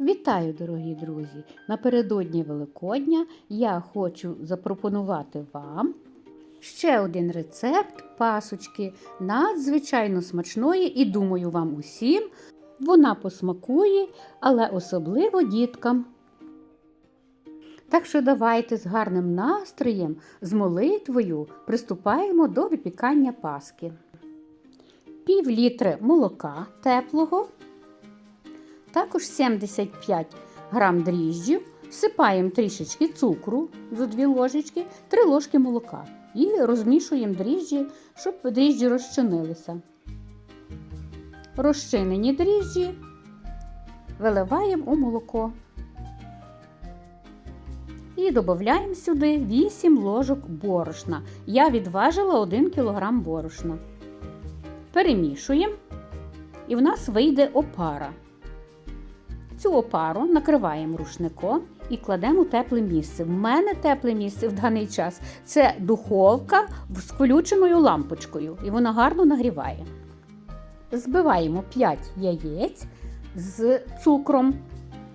Вітаю, дорогі друзі! Напередодні Великодня я хочу запропонувати вам ще один рецепт пасочки, надзвичайно смачної, і думаю, вам усім вона посмакує, але особливо діткам. Так що давайте з гарним настроєм, з молитвою приступаємо до випікання паски. Пів літри молока теплого, також 75 грам дріжджів, всипаємо трішечки цукру за 2 ложечки, 3 ложки молока і розмішуємо дріжджі, щоб дріжджі розчинилися. Розчинені дріжджі виливаємо у молоко. І додаємо сюди 8 ложок борошна. Я відважила 1 кг борошна. Перемішуємо, і в нас вийде опара. Цю опару накриваємо рушником і кладемо у тепле місце. В мене тепле місце в даний час це духовка з включеною лампочкою, і вона гарно нагріває. Збиваємо 5 яєць з цукром.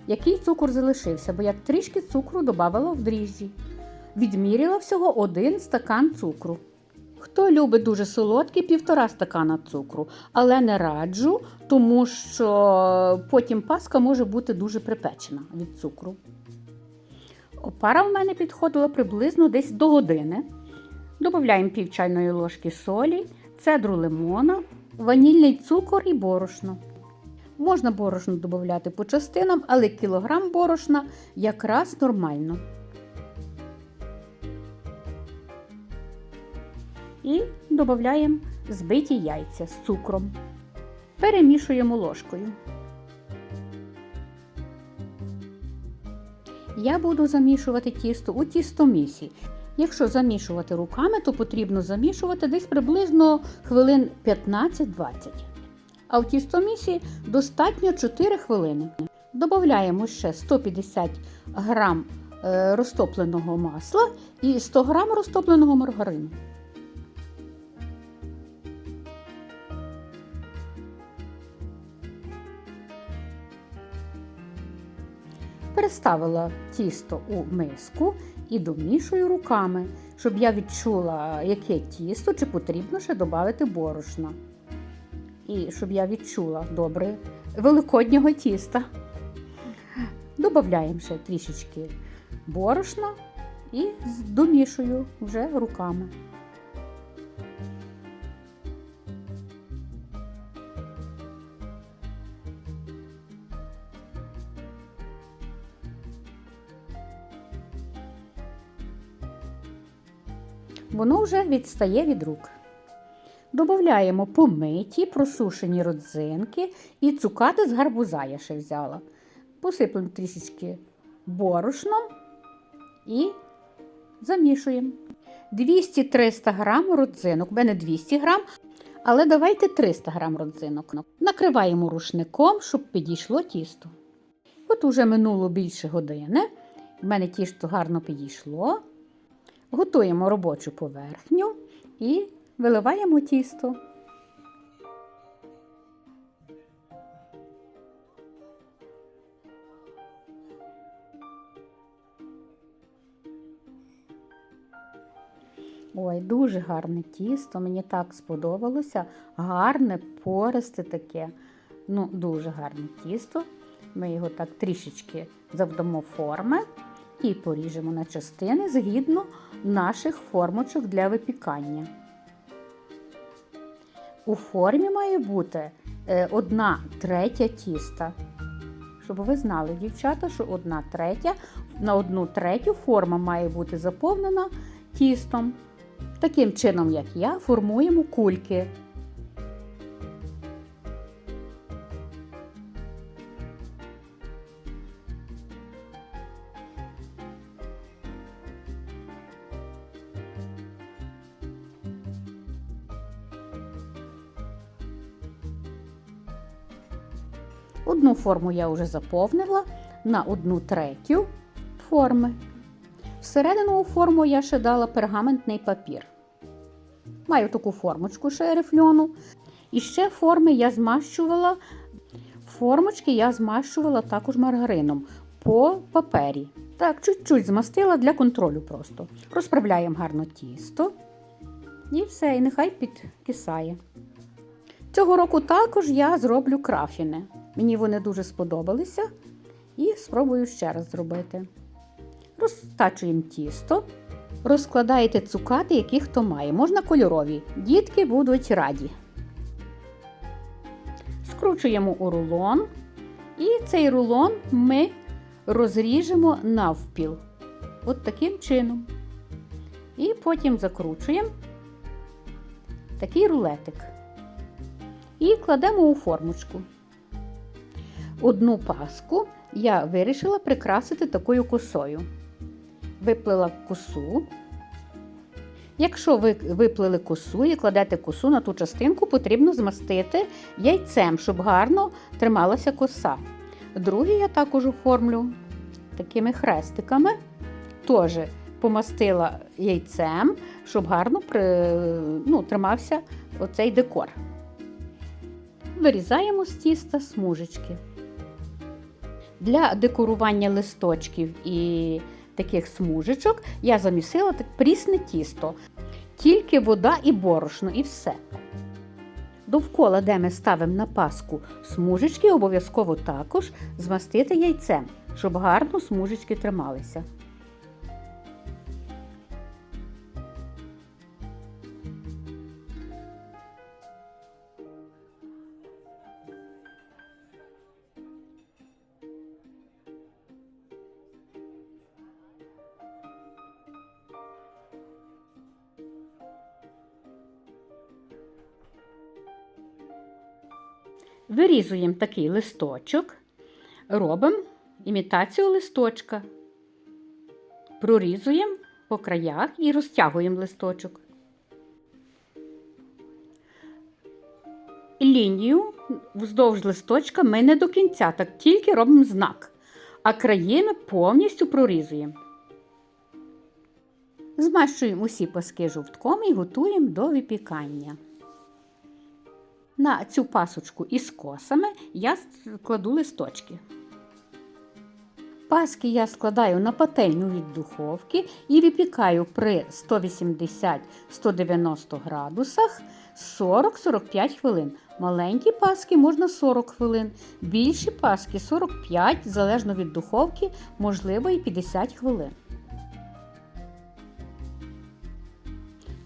Який цукор залишився, бо я трішки цукру додавала в дріжджі. Відміряла всього один стакан цукру. Хто любить дуже солодкий, півтора стакана цукру, але не раджу, тому що потім паска може бути дуже припечена від цукру. Опара в мене підходила приблизно десь до години. Додаємо пів чайної ложки солі, цедру лимона, ванільний цукор і борошно. Можна борошно додати по частинам, але кілограм борошна якраз нормально. І додаємо збиті яйця з цукром. Перемішуємо ложкою. Я буду замішувати тісто у тістомісі. Якщо замішувати руками, то потрібно замішувати десь приблизно хвилин 15-20. А в тістомісі достатньо 4 хвилини. Додаємо ще 150 грам е, розтопленого масла і 100 грам розтопленого маргарину. Переставила тісто у миску і домішую руками, щоб я відчула, яке тісто, чи потрібно ще додати борошна. І щоб я відчула добре великоднього тіста. Додаємо ще трішечки борошна і домішую вже руками. Воно вже відстає від рук. Додаємо помиті, просушені родзинки і цукати з гарбуза я ще взяла. Посиплемо трішечки борошном і замішуємо. 200-300 грам родзинок. У мене 200 грам, але давайте 300 грам родзинок. Накриваємо рушником, щоб підійшло тісто. От уже минуло більше години. У мене тісто гарно підійшло. Готуємо робочу поверхню і виливаємо тісто. Ой, дуже гарне тісто, мені так сподобалося. Гарне, пористе таке. Ну, дуже гарне тісто. Ми його так трішечки завдамо форми і поріжемо на частини згідно наших формочок для випікання. У формі має бути е, одна третя тіста. Щоб ви знали, дівчата, що одна третя, на одну третю форма має бути заповнена тістом. Таким чином, як я, формуємо кульки. Одну форму я вже заповнила на одну третю форми. Всередину у форму я ще дала пергаментний папір. Маю таку формочку ще рифльону. І ще форми я змащувала Формочки я змащувала також маргарином по папері. Так, чуть-чуть змастила для контролю просто. Розправляємо гарно тісто. І все, і нехай підкисає. Цього року також я зроблю крафіни. Мені вони дуже сподобалися. І спробую ще раз зробити. Розтачуємо тісто, розкладаєте цукати, які хто має. Можна кольорові. Дітки будуть раді. Скручуємо у рулон. І цей рулон ми розріжемо навпіл. От таким чином. І потім закручуємо такий рулетик. І кладемо у формочку. Одну паску я вирішила прикрасити такою косою. Виплила косу. Якщо ви виплили косу і кладете косу на ту частинку, потрібно змастити яйцем, щоб гарно трималася коса. Другий я також оформлю такими хрестиками. Теж помастила яйцем, щоб гарно при, ну, тримався оцей декор. Вирізаємо з тіста смужечки. Для декорування листочків і таких смужечок я замісила так прісне тісто, тільки вода і борошно, і все. Довкола, де ми ставимо на паску смужечки, обов'язково також змастити яйцем, щоб гарно смужечки трималися. Вирізуємо такий листочок, робимо імітацію листочка, прорізуємо по краях і розтягуємо листочок. Лінію вздовж листочка ми не до кінця, так тільки робимо знак, а краї ми повністю прорізуємо. Змащуємо усі паски жовтком і готуємо до випікання. На цю пасочку із косами я кладу листочки. Паски я складаю на пательню від духовки і випікаю при 180-190 градусах 40-45 хвилин. Маленькі паски можна 40 хвилин, більші паски 45, залежно від духовки, можливо і 50 хвилин.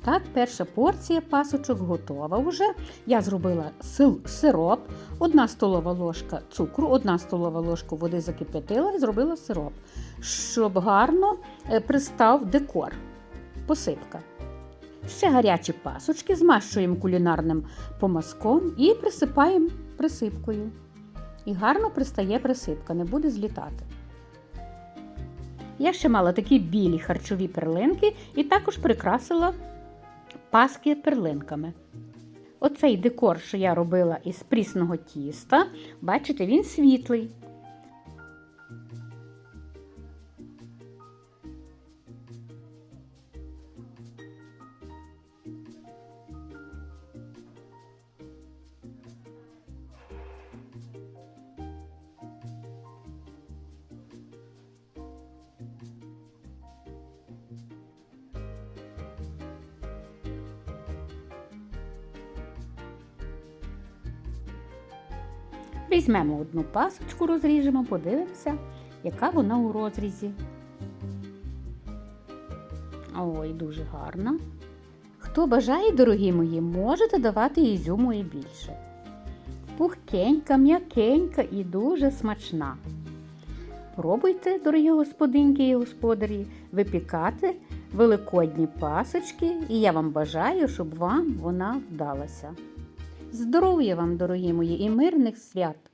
Так, перша порція пасочок готова вже. Я зробила сироп, одна столова ложка цукру, одна столова ложка води закип'ятила і зробила сироп, щоб гарно пристав декор, посипка. Ще гарячі пасочки змащуємо кулінарним помазком і присипаємо присипкою. І гарно пристає присипка, не буде злітати. Я ще мала такі білі харчові перлинки і також прикрасила паски перлинками. Оцей декор, що я робила із прісного тіста, бачите, він світлий. Візьмемо одну пасочку, розріжемо, подивимося, яка вона у розрізі. Ой, дуже гарна. Хто бажає, дорогі мої, можете давати ізюму і більше. Пухкенька, м'якенька і дуже смачна. Пробуйте, дорогі господинки і господарі, випікати великодні пасочки, і я вам бажаю, щоб вам вона вдалася. Здоров'я вам, дорогі мої, і мирних свят!